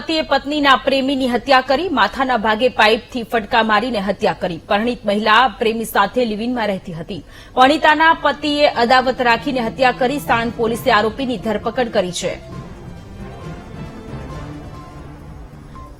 પતિએ પત્નીના પ્રેમીની હત્યા કરી, માથાના ભાગે પાઇપથી ફટકા મારીને હત્યા કરી. પરણિત મહિલા પ્રેમી સાથે લિવિનમાં રહેતી હતી. પરણિતાના પતિએ અદાવત રાખીને હત્યા કરી સાણંદ પોલીસે આરોપીની ધરપકડ કરી છે.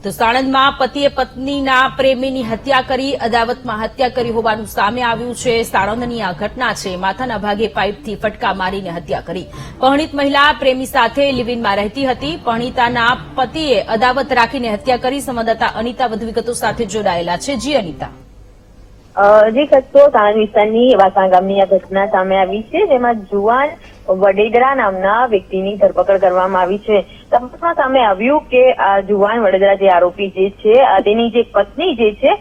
તો સાણંદમાં પતિએ પત્નીના પ્રેમીની હત્યા કરી, અદાવતમાં હત્યા કરી હોવાનું સામે આવ્યું છે. સાણંદની આ ઘટના છે. માથાના ભાગે પાઇપથી ફટકા મારીને હત્યા કરી. પહણિત મહિલા પ્રેમી સાથે લિવિનમાં રહેતી હતી. પહણિતાના પતિએ અદાવત રાખીને હત્યા કરી. સંવાદદાતા અનિતા વધુ વિગતો સાથે જોડાયેલા છે. જી, અનિતા. જે કચ્છો સાણંદ વિસ્તારની વાસણ ગામની આ ઘટના સામે આવી છે, જેમાં જુવાન વડેદરા નામના વ્યક્તિની ધરપકડ કરવામાં આવી છે. તપાસમાં સામે આવ્યું કે આ જુવાન વડેદરા જે આરોપી જે છે તેની જે પત્ની જે છે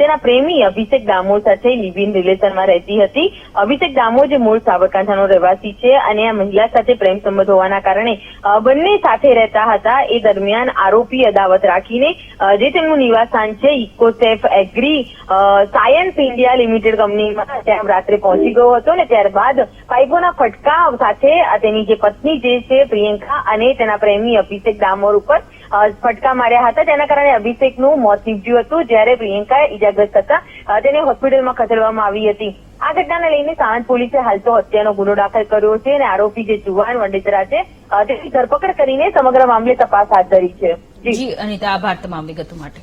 તેના પ્રેમી અભિષેક દામોર સાથે લિવ ઇન રિલેશનમાં રહેતી હતી. અભિષેક દામોર જે મૂળ સાબરકાંઠાનો રહેવાસી છે અને આ મહિલા સાથે પ્રેમ સંબંધ હોવાના કારણે બંને સાથે રહેતા હતા. એ દરમિયાન આરોપી અદાવત રાખીને જે તેમનું નિવાસસ્થાન છે, Ecosafe Agri Science India Limited કંપનીમાં ત્યાં રાત્રે પહોંચી ગયો હતો ને ત્યારબાદ પાઇપોના ફટકા સાથે આ તેની જે પત્ની જે છે, પ્રિયંકા અને તેના પ્રેમી અભિષેક ડામોર ઉપર ફટકા માર્યા હતા. તેના કારણે અભિષેકનું મોત નીપજ્યું હતું, જ્યારે પ્રિયંકા ઇજાગ્રસ્ત થતા તેને હોસ્પિટલમાં ખસેડવામાં આવી હતી. આ ઘટનાને લઈને સાણંદ પોલીસે હાલ તો હત્યાનો ગુનો દાખલ કર્યો છે અને આરોપી જે જુવાન વડેદરા છે તેની ધરપકડ કરીને સમગ્ર મામલે તપાસ હાથ ધરી છે. જી, અનિતા, આભાર તમામ વિગતો માટે.